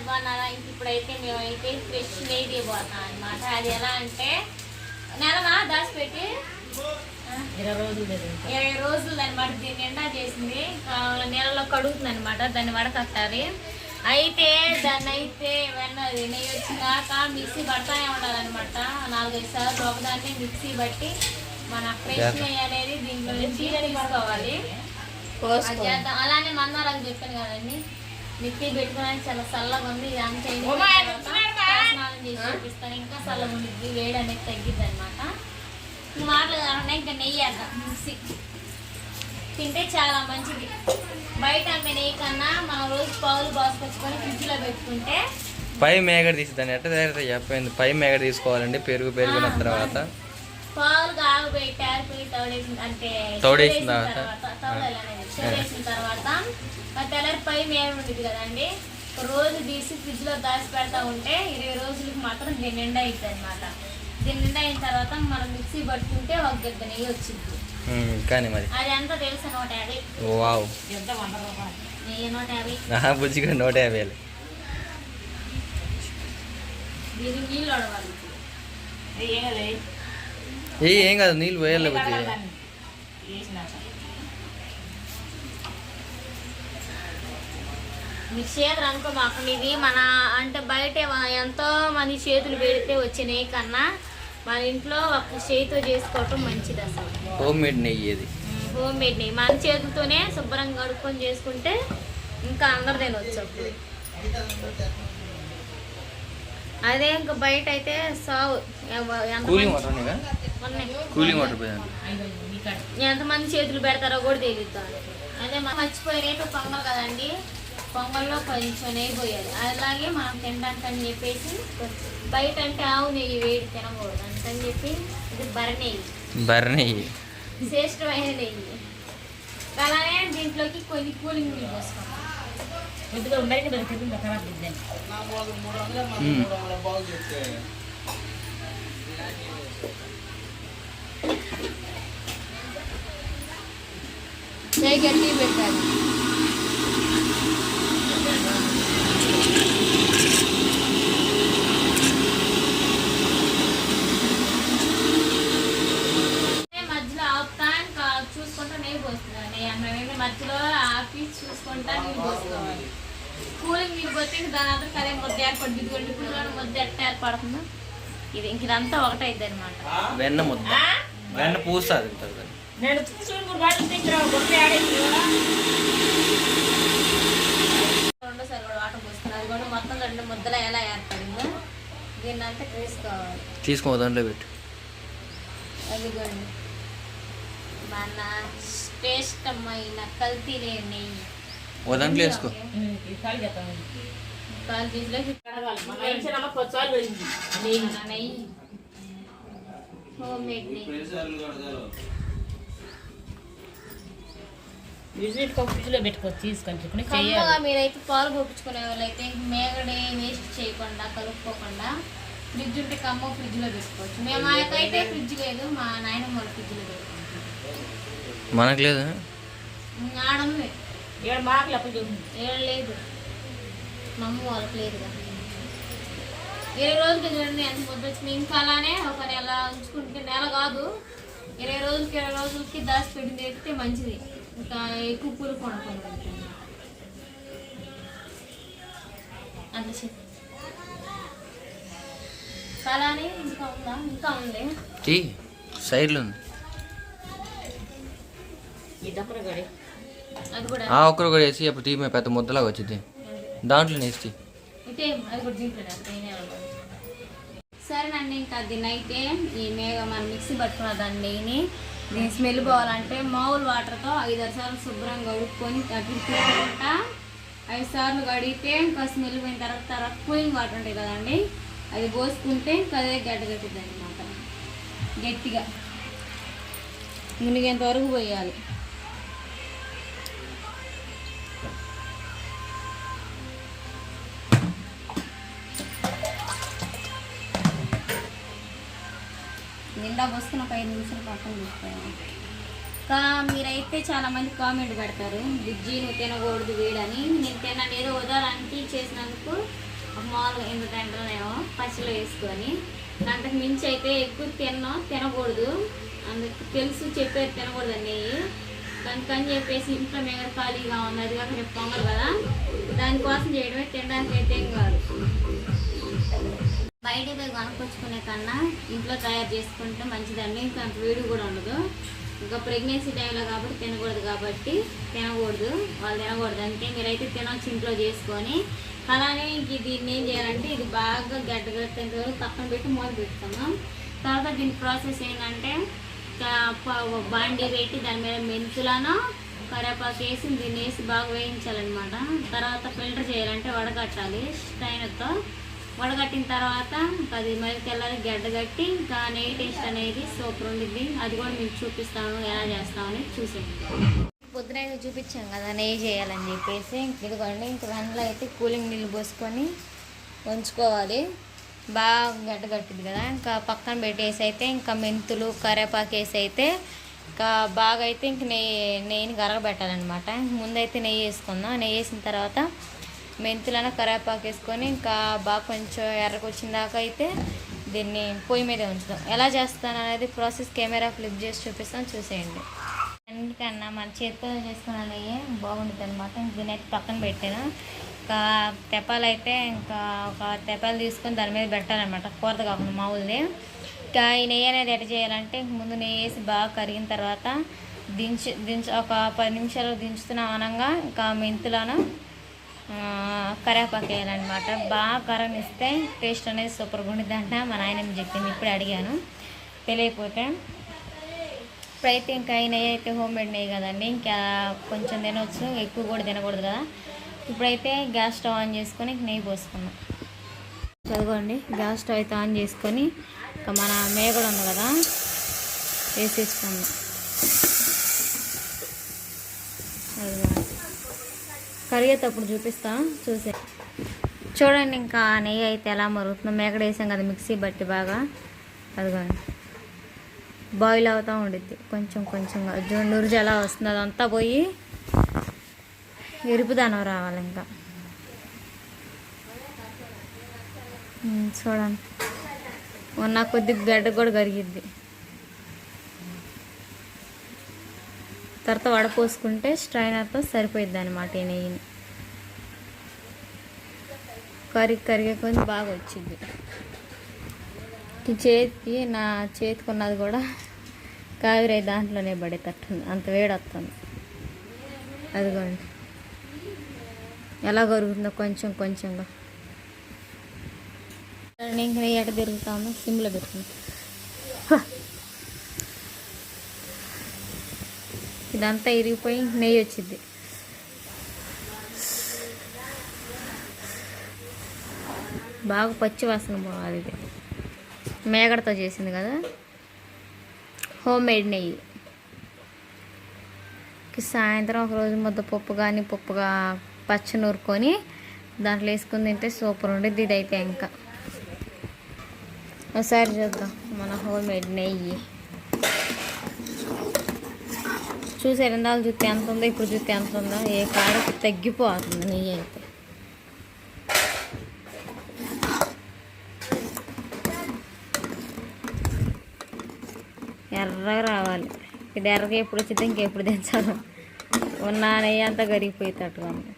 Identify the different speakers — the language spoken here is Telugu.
Speaker 1: అందరు బాగున్నారా ఇంక ఇప్పుడైతే మేమైతే ఫ్రెష్ నెయ్యి తీయబోతున్నాం అనమాట అది ఎలా అంటే నెలనా దాచిపెట్టి?
Speaker 2: ఇరవై రోజులు.
Speaker 1: ఇరవై రోజులు అనమాట దీన్ని ఎండా చేసింది. నీళ్ళలో కడుగుతుంది అనమాట దాన్ని వడకట్టాలి. అయితే దాన్ని అయితే వెన్న అది నెయ్యి వచ్చినాక మిక్సీ పడతానే ఉండాలన్నమాట నాలుగైదు సార్లు ఒకదాన్ని మిక్సీ బట్టి మన ఫ్రెష్ నెయ్యి అనేది దీంట్లో నుంచి తీసుకోవాలి చేద్దాం. అలానే మందారాలు చెప్పాను కదండి. మిక్సీ పెట్టుకోవడానికి చాలా చల్లగా ఉంది. స్నానం చేసి చూపిస్తాను. ఇంకా చల్లగా ఉంటుంది వేడి అనేది తగ్గిద్ది అనమాట మాటలు కాకుండా ఇంకా నెయ్యి వేద్దాం. మిక్సీ. తింటే చాలా మంచిది. బయట అమ్మే నెయ్యి కన్నా మనం రోజు పాలు బాసుకొచ్చుకొని ఫ్రిడ్జ్లో పెట్టుకుంటే
Speaker 3: పై మేగడ తీసి దాన్ని ఎట్ట తయారైతే చెప్పండి. పై మేగడ తీసుకోవాలండి. పెరుగు పెరిగిన తర్వాత.
Speaker 1: పాలు కాగబెట్టారు పోయి తౌడేసిన అంటే
Speaker 3: తౌడేసిన
Speaker 1: చల్లేసిన
Speaker 3: తర్వాత?
Speaker 1: చల్లేసిన తర్వాత ఆ తెల్లరి పై మేర ఉంటుంది కదండి. ఒక రోజు తీసి ఫ్రిడ్జ్లో దాచి పెడతా ఉంటే ఇరవై రోజులకి మాత్రం దీని నిండా అవుతుంది అనమాట దీని నిండా అయిన తర్వాత మనం మిక్సీ పట్టుకుంటే ఒక గద్ద నెయ్యి వచ్చింది.
Speaker 3: కానీ మరి.
Speaker 1: అది ఎంత తెలుసు నూట యాభై?
Speaker 3: వావ్.
Speaker 2: ఎంత వంద రూపాయలు?
Speaker 1: నెయ్యి నూట యాభై.
Speaker 3: బుజ్జిగా నూట యాభై
Speaker 1: దీనికి నీళ్ళు వడవాలి.
Speaker 2: ఏ ఏం కదా
Speaker 3: నీళ్ళు పోయాలి బుజ్జి
Speaker 2: వేసినాక
Speaker 1: మీ చేతులు అనుకో మాకు ఇది మన అంటే బయట ఎంతో మంది చేతులు పెడితే వచ్చినాయి కన్నా మన ఇంట్లో ఒక చేతితో చేసుకోవటం మంచిది అసలు.
Speaker 3: హోమ్ మేడ్ నెయ్యి ఇది
Speaker 1: హోమ్ మేడ్ నెయ్యి. మన చేతులతోనే శుభ్రంగా కడుక్కొని చేసుకుంటే ఇంకా అందరు అప్పుడు అదే ఇంకా బయట అయితే సావు. ఎవ-
Speaker 3: కూలింగ్
Speaker 1: ఎంతమంది
Speaker 3: వాటర్ పోయాను
Speaker 1: ఎంతమంది చేతులు పెడతారో కూడా తెలియదు అదే మనం మర్చిపోయినట్టు పొంగల్ కదండి. పొంగల్లో కొంచెం నెయ్యి పోయాలి. అలాగే మనం తినడానికి అని చెప్పేసి బయట అంటే ఆవు నెయ్యి వేడి తినకూడదు అంతని చెప్పి ఇది బర నెయ్యి.
Speaker 3: బర్రె నెయ్యి.
Speaker 1: శ్రేష్టమైన నెయ్యి. అలానే దీంట్లోకి కొన్ని కూలింగ్ నీళ్ళు పోసుకోవాలి నెయ్యి గట్టి పెట్టాలి మధ్యలో చూసుకుంటా అన్న మధ్యలో ఆపి చూసుకుంటా పోసుకోవాలి కూలింగ్ పోతే ఇంక దాని అంతా కరే ముద్ద ఏర్పడుతుంది. ఇదిగోండి ఇప్పుడు కూడా ముద్ద ఎట్ట ఏర్పడుతుందో. ఇది ఇంక ఇదంతా ఒకటైద్ది అనమాట
Speaker 3: వెన్న ముద్ద. వెన్న పూస్తుంది
Speaker 2: నేను చూసుకుని మూడు బాటలు తెచ్చిన గొప్ప ఆడేసి
Speaker 1: రెండోసారి కూడా వాటర్ పోసుకుని అది కూడా మొత్తం రెండు ముద్దలు ఎలా ఏర్పడిందో. దీన్ని అంతా వేసుకోవాలి
Speaker 3: తీసుకో దాంట్లో పెట్టు.
Speaker 1: అదిగోండి. మన శ్రేష్టమైన కల్తీ లేని నెయ్యి
Speaker 3: ఓ దాంట్లో వేసుకో.
Speaker 1: కాలు తీసులోకి
Speaker 2: నెయ్యి.
Speaker 1: హోమ్ మేడ్ నెయ్యి.
Speaker 2: విజిట్ ఫ్రిడ్జ్లో పెట్టుకోవచ్చు తీసుకొని
Speaker 1: కమ్మగా మీరైతే పాలు పోపించుకునే వాళ్ళైతే మేగడే వేస్ట్ చేయకుండా కలుపుకోకుండా ఫ్రిడ్జ్ ఉంటే కమ్మ ఫ్రిడ్జ్లో పెట్టుకోవచ్చు. మేము మాకైతే ఫ్రిడ్జ్ లేదు మా నాయనమ్మ వాళ్ళ ఫ్రిడ్జ్లో పెట్టుకుంటాం.
Speaker 3: మనకు లేదు?
Speaker 1: ఆడమ్మే
Speaker 2: ఇక్కడ మాటలు అప్పుడు చూసింది
Speaker 1: ఏం లేదు. మా అమ్మ వాళ్ళకి లేదు కదా. ఇరవై రోజులకి చూడండి ఎంత ముద్ద వచ్చింది. ఇంకా అలానే ఒక నెల ఉంచుకుంటే నెల కాదు. ఇరవై రోజులకి ఇరవై రోజులకి దాచి పెట్టింది ఎక్కితే మంచిది. ఇంకా ఎక్కువ పూలు కొనకుండా ఉంటుంది అంత చెప్పు అలానే ఇంకా ఉందా ఇంకా ఉంది
Speaker 3: తీ సైడ్లో ఉంది
Speaker 2: ఈ దప్పన గడి
Speaker 1: అది కూడా
Speaker 3: ఆ ఒక్కరు కూడా వేసి అప్పుడు తీ పెద్ద ముద్దలాగా వచ్చింది దాంట్లో వేసి తీ.
Speaker 1: అయితే అది కూడా దీంట్లో సరేనండి ఇంకా దీన్ని అయితే ఈ మేఘ మనం మిక్సీ పట్టుకున్న దాన్ని నేను స్మెల్ పోవాలంటే మామూలు వాటర్తో ఐదు ఆరు సార్లు శుభ్రంగా ఉడుక్కొని అటు తిప్పుకుంటా ఐదు సార్లు కడిగితే ఇంకా స్మెల్ పోయిన తర్వాత తర్వాత కూలింగ్ వాటర్ ఉంటాయి కదండి అది పోసుకుంటే ఇంకా అదే గడ్డ కట్టిద్ది అనమాట గట్టిగా మునిగేంత వరకు పోయాలి. ఇలా పోసుకుని ఒక ఐదు నిమిషాలు పక్కన తీసుకోవాలి కా మీరైతే చాలామంది కామెంట్ పెడతారు బుజ్జి నువ్వు తినకూడదు వేడని. నేను తిన్నాను ఏదో ఉదాహరణకి చేసినందుకు మామూలుగా ఇంత తింటానేమో పచ్చిలో వేసుకొని. దాంట్లో మించి అయితే ఎక్కువ తిన్నా తినకూడదు. అందుకు తెలుసు చెప్పేది తినకూడదు నెయ్యి దానికని చెప్పేసి ఇంట్లో మేగడ ఖాళీగా ఉన్నది అది కాక రేపు పొంగల్ కదా. దానికోసం చేయడమే తినడానికి అయితే ఏం కాదు. బయట పోయి కొనుక్కొచ్చుకునే కన్నా ఇంట్లో తయారు చేసుకుంటే మంచిదండి ఇంకా అంత వేడి కూడా ఉండదు. ఇంకా ప్రెగ్నెన్సీ టైంలో కాబట్టి తినకూడదు కాబట్టి తినకూడదు. వాళ్ళు తినకూడదు. అంటే మీరైతే తినొచ్చు ఇంట్లో చేసుకొని అలానే ఇంక దీన్ని ఏం చేయాలంటే ఇది బాగా గడ్డగట్టేంత వరకు పక్కన పెట్టి మూత పెట్టుకున్నాం తర్వాత దీని ప్రాసెస్ ఏంటంటే బాండి బాండీ పెట్టి దాని మీద మెంతులను కరేపాకు వేసి దీన్ని వేసి బాగా వేయించాలన్నమాట. తర్వాత ఫిల్టర్ చేయాలంటే వడగట్టాలి స్టైనర్తో. వడగట్టిన తర్వాత అది మళ్ళీ తెల్లారి గడ్డ కట్టి ఇంకా నెయ్యి టేస్ట్ అనేది సూపర్ ఉండిద్ది. అది కూడా మీకు చూపిస్తాను ఎలా చేస్తామని చూసేయండి. పొద్దున అయితే చూపించాం కదా నెయ్యి చేయాలని చెప్పేసి ఇదిగోండి ఇంక వెనలో అయితే కూలింగ్ నీళ్ళు పోసుకొని ఉంచుకోవాలి. బాగా గడ్డ కట్టింది కదా ఇంకా పక్కన పెట్టేసి అయితే ఇంకా మెంతులు కరేపాకు వేసి అయితే ఇంకా బాగా అయితే ఇంక నెయ్యి నెయ్యిని కరగబెట్టాలన్నమాట ముందైతే నెయ్యి వేసుకుందాం. నెయ్యి వేసిన తర్వాత మెంతులను కరేపాకు వేసుకొని ఇంకా బాగా కొంచెం ఎర్రకు వచ్చిన దాకా అయితే దీన్ని పొయ్యి మీద ఉంచుదాం. ఎలా చేస్తాను అనేది ప్రాసెస్ కెమెరా ఫ్లిప్ చేసి చూపిస్తాను చూసేయండి. ఎందుకన్నా మన చేతితో చేసుకున్న నెయ్యి బాగుంటుంది అనమాట దీని అయితే పక్కన పెట్టాను. ఇంకా తెపాలు అయితే ఇంకా ఒక తెపాలు తీసుకొని దాని మీద పెట్టాలన్నమాట. కూరత కాకుండా మామూలుది. ఇంకా ఈ నెయ్యి అనేది ఎట చేయాలంటే ముందు నెయ్యి వేసి బాగా కరిగిన తర్వాత దించి దించి ఒక పది నిమిషాలు దించుతున్న అనగా ఇంకా మెంతులను కరేపాకు వేయాలన్నమాట బాగా కరనిస్తే టేస్ట్ అనేది సూపర్గా ఉండిద్దంట. మా నాయనమ్మ చెప్పింది ఇప్పుడే అడిగాను. తెలియకపోతే ఇప్పుడైతే ఇంకా అయినవి అయితే హోమ్ మేడ్ నెయ్యి కదండి. ఇంకా కొంచెం తినవచ్చు ఎక్కువ కూడా తినకూడదు కదా. ఇప్పుడైతే గ్యాస్ స్టవ్ ఆన్ చేసుకొని నెయ్యి పోసుకున్నాం. చదువుకోండి. గ్యాస్ స్టవ్ అయితే ఆన్ చేసుకొని ఇంకా మన మేగడ ఉంది కదా వేసేసుకున్నాం చదువుకోండి. కరిగేటప్పుడు చూపిస్తా చూసే. చూడండి ఇంకా నెయ్యి అయితే ఎలా మరుగుతుందో. మేకడ వేసాం కదా మిక్సీ బట్టి బాగా. అదిగోండి. బాయిల్ అవుతూ ఉండిద్ది. కొంచెం కొంచెంగా. జొండూరు ఎలా వస్తుంది అదంతా పోయి ఎరుపుదానం రావాలి ఇంకా. చూడండి. ఉన్న కొద్దిగా గడ్డ కూడా కరిగిద్ది. తర్వాత వడపోసుకుంటే స్ట్రైనర్తో సరిపోయిద్ది అనమాట ఈ నెయ్యిని. కరిగి కరిగే కొంచెం బాగా వచ్చింది ఈ చేతికి నా చేతికున్నది కూడా కావిరే దాంట్లోనే పడేటట్టుంది. అంత వేడి వస్తుంది అదిగోండి. ఎలా కరుగుతుందో కొంచెం కొంచెంగా. చూడండి, ఇంకా నెయ్యి ఎట తిరుగుతుందో సిమ్లో పెట్టుకుంటాం. ఇదంతా ఇరిగిపోయి నెయ్యి వచ్చింది. బాగా పచ్చి వాసన పోవాలి ఇది. మేగడతో చేసింది కదా? హోమ్ మేడ్ నెయ్యి. సాయంత్రం ఒక రోజు పప్పు కానీ పప్పుగా పచ్చి నూరుకొని దాంట్లో వేసుకుని తింటే సూపర్ ఉండేది ఇదైతే ఇంకా. ఒకసారి చూద్దాం మన హోమ్ మేడ్ నెయ్యి. చూసారు ఇందాక జుత్తి ఎంత ఉందో ఇప్పుడు జుత్తి ఎంత ఉందో ఏ కాడ తగ్గిపోతుంది నెయ్యి అయితే. ఎర్రగా రావాలి. ఇది ఎర్రగా ఎప్పుడు వచ్చింది ఇంకెప్పుడు తెచ్చాను ఉన్న నెయ్యి అంతా కరిగిపోయేటట్టుగా ఉంది.